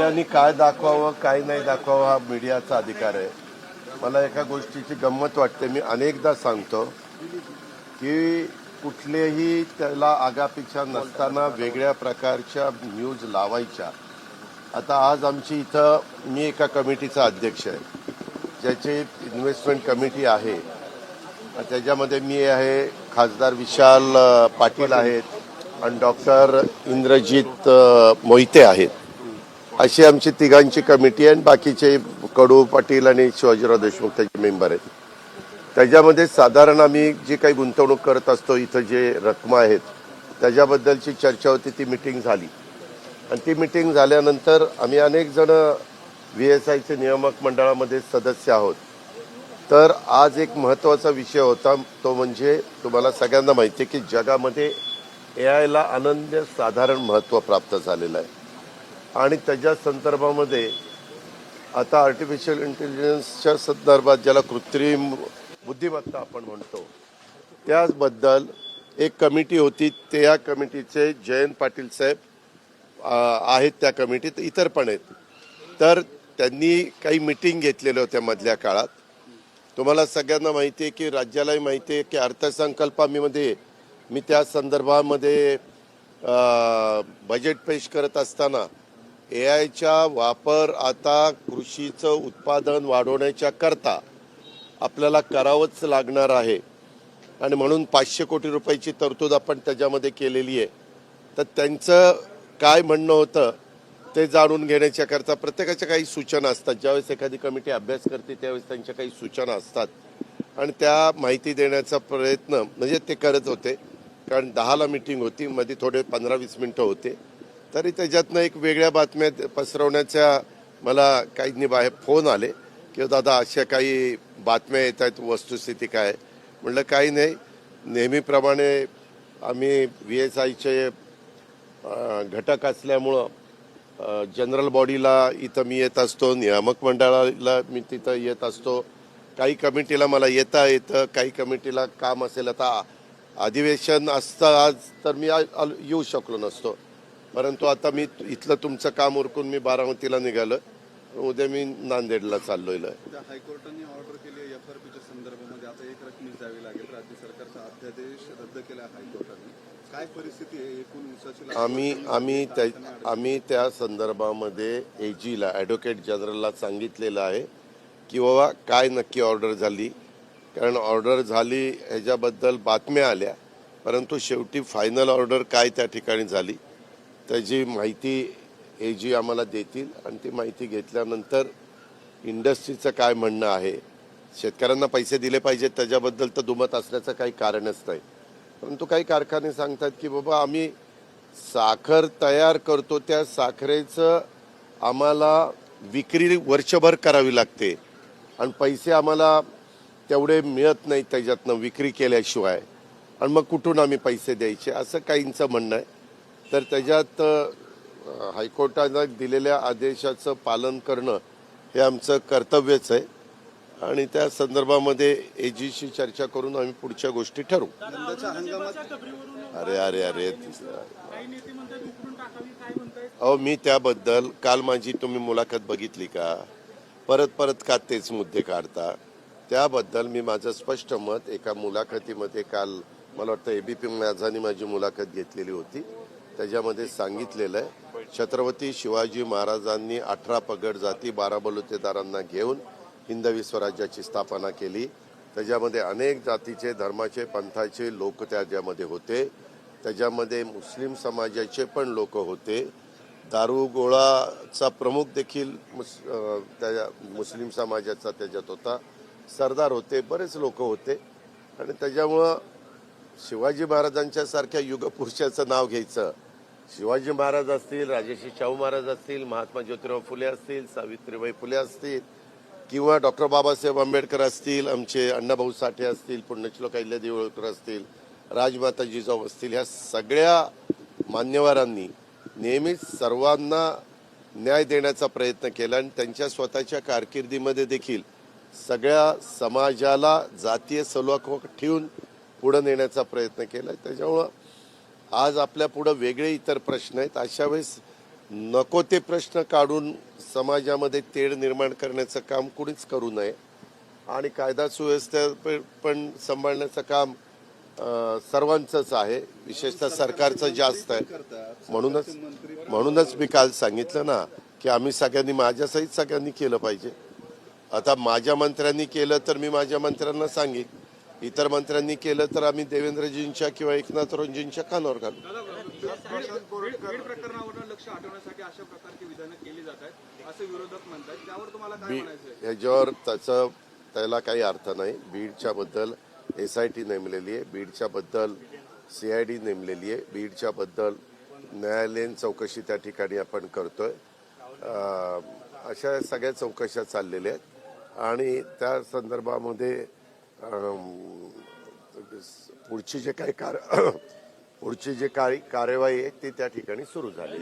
मीडियाने काय दाखवावं काय नाही दाखवावं हा मीडियाचा अधिकार आहे. मला एका गोष्टीची गंमत वाटते मी अनेकदा सांगतो की कुठलेही त्याला आगापेक्षा नसताना वेगळ्या प्रकारच्या न्यूज लावायच्या. आता आज आमची इथं मी एका कमिटीचा अध्यक्ष आहे. ज्याची इन्व्हेस्टमेंट कमिटी आहे. त्याच्यामध्ये मी आहे खासदार विशाल पाटील आहेत. आणि डॉक्टर इंद्रजित मोहिते आहेत. अशी आमची तिघांची कमिटी आहे आणि बाकीचे कडू पाटील आणि शिवाजीराव देशमुख त्याचे मेंबर आहेत. त्याच्यामध्ये साधारण आम्ही जी काही गुंतवणूक करत असतो इथं जे रकम आहेत त्याच्याबद्दलची चर्चा होती ती मिटिंग झाली. आणि ती मिटिंग झाल्यानंतर आम्ही अनेक जण व्ही एस आयचे नियामक मंडळामध्ये सदस्य आहोत. तर आज एक महत्त्वाचा विषय होता तो म्हणजे तुम्हाला सगळ्यांना माहिती आहे की जगामध्ये ए आयला अनन्य साधारण महत्त्व प्राप्त झालेलं आहे. आणि त्याच्या संदर्भामध्ये आता आर्टिफिशियल इंटेलिजन्सच्या संदर्भात ज्याला कृत्रिम बुद्धिमत्ता आपण म्हणतो त्याचबद्दल एक कमिटी होती त्या कमिटीचे जयंत पाटील साहेब आहेत त्या कमिटीत इतर पण आहेत. तर त्यांनी काही मिटिंग घेतलेल्या होत्या मधल्या काळात. तुम्हाला सगळ्यांना माहिती आहे की राज्यालाही माहिती आहे की अर्थसंकल्पामध्ये मी त्या संदर्भामध्ये बजेट पेश करत असताना ए आयचा वापर आता कृषीचं उत्पादन वाढवण्याच्या करता आपल्याला करावंच लागणार आहे. आणि म्हणून पाचशे कोटी रुपयाची तरतूद आपण त्याच्यामध्ये केलेली आहे. तर त्यांचं काय म्हणणं होतं ते जाणून घेण्याच्याकरता प्रत्येकाच्या काही सूचना असतात. ज्यावेळेस एखादी कमिटी अभ्यास करते त्यावेळेस त्यांच्या काही सूचना असतात. आणि त्या माहिती देण्याचा प्रयत्न म्हणजे ते करत होते. कारण दहाला मिटिंग होती मध्ये थोडे पंधरा वीस मिनटं होते. तरी त्याच्यातनं एक वेगळ्या बातम्या पसरवण्याच्या मला काही बाहेर फोन आले की दादा अशा काही बातम्या येत आहेत वस्तुस्थिती काय म्हटलं काही नाही. नेहमीप्रमाणे आम्ही व्ही एस आयचे घटक असल्यामुळं जनरल बॉडीला इथं मी येत असतो नियामक मंडळाला मी तिथं येत असतो. काही कमिटीला मला येता येतं काही कमिटीला काम असेल. आता अधिवेशन असतं आज तर मी येऊ शकलो नसतो. परंतु आता मी इथलं तुमचं काम उरकून मी बारामतीला निघालं. उद्या मी नांदेडला चाललोय हायकोर्टाने ऑर्डर केली एफ आर पीच्या संदर्भामध्ये. आता एक रकमी द्यावी लागेल. राज्य सरकारचा अध्यादेश रद्द केला हायकोर्टाने. काय परिस्थिती आहे? एकूण ऊसाची आम्ही आम्ही त्या. आम्ही त्या संदर्भामध्ये एजीला ॲडव्होकेट जनरलला सांगितलेलं आहे की बाबा काय नक्की ऑर्डर झाली? कारण ऑर्डर झाली ह्याच्याबद्दल बातम्या आल्या. परंतु शेवटी फायनल ऑर्डर काय त्या ठिकाणी झाली? त्याची माहिती ए जी आम्हाला देतील आणि ती माहिती घेतल्यानंतर इंडस्ट्रीचं काय म्हणणं आहे शेतकऱ्यांना पैसे दिले पाहिजेत त्याच्याबद्दल तर दुमत असल्याचं काही कारणच नाही. परंतु काही कारखाने सांगतात की बाबा आम्ही साखर तयार करतो त्या साखरेचं आम्हाला विक्री वर्षभर करावी लागते आणि पैसे आम्हाला तेवढे मिळत नाही त्याच्यातनं विक्री केल्याशिवाय आणि मग कुठून आम्ही पैसे द्यायचे? असं काहींचं म्हणणं आहे. तर त्याच्यात हायकोर्टानं दिलेल्या आदेशाचं पालन करणं हे आमचं कर्तव्यच आहे. आणि त्या संदर्भामध्ये एजीशी चर्चा करून आम्ही पुढच्या गोष्टी ठरवू. अरे अरे अरे अहो मी त्याबद्दल काल माझी तुम्ही मुलाखत बघितली का? परत परत का तेच मुद्दे काढता? त्याबद्दल मी माझं स्पष्ट मत एका मुलाखतीमध्ये काल मला वाटतं एबीपी माझानी माझी मुलाखत घेतलेली होती. त्याच्यामध्ये सांगितलेलं आहे. छत्रपती शिवाजी महाराजांनी अठरा पगड जाती बारा बलुतेदारांना घेऊन हिंदवी स्वराज्याची स्थापना केली. त्याच्यामध्ये अनेक जातीचे धर्माचे पंथाचे लोक त्याच्यामध्ये होते. त्याच्यामध्ये मुस्लिम समाजाचे पण लोक होते. दारुगोळाचा प्रमुख देखील मुस त्या मुस्लिम समाजाचा त्याच्यात होता. सरदार होते बरेच लोक होते. आणि त्याच्यामुळं शिवाजी महाराजांच्या सारख्या युगपुरुषाचं नाव घ्यायचं. शिवाजी महाराज असतील राजेशी शाहू महाराज असतील महात्मा ज्योतिराव फुले असतील सावित्रीबाई फुले असतील किंवा डॉक्टर बाबासाहेब आंबेडकर असतील आमचे अण्णाभाऊ साठे असतील पुण्यश्लोक अहिल्यादेवी होळकर असतील राजमाता जिजाऊ असतील ह्या सगळ्या मान्यवरांनी नेहमीच सर्वांना न्याय देण्याचा प्रयत्न केला आणि त्यांच्या स्वतःच्या कारकिर्दीमध्ये देखील सगळ्या समाजाला जातीय सलोख ठेवून पुढं नेण्याचा प्रयत्न केला. त्याच्यामुळं आज आपल्या पुढं वेगळे इतर प्रश्न आहेत. अशा वेळेस नको ते प्रश्न काढून समाजामध्ये तेढ निर्माण करण्याचं काम कुणीच करू नये. आणि कायदा सुव्यवस्था पण सांभाळण्याचं काम सर्वांचंच आहे. विशेषतः सरकारचं जास्त आहे. म्हणूनच म्हणूनच मी काल सांगितलं ना की आम्ही सगळ्यांनी माझ्यासहित सगळ्यांनी केलं पाहिजे. आता माझ्या मंत्र्यांनी केलं तर मी माझ्या मंत्र्यांना सांगेन. इतर मंत्र्यांनी केलं तर आम्ही देवेंद्रजींच्या किंवा एकनाथरावजींच्या कानावर घालू. ह्याच्यावर त्याचं त्याला काही अर्थ नाही. बीडच्या बद्दल एस आय टी नेमलेली आहे. बीडच्या बद्दल सी आय डी नेमलेली आहे. बीडच्या बद्दल न्यायालयीन चौकशी त्या ठिकाणी आपण करतोय. अशा सगळ्या चौकशा चाललेल्या आहेत. आणि त्या संदर्भामध्ये पुढची जे काही कार पुढची जे काही कार्यवाही आहे ती त्या ठिकाणी सुरू झाली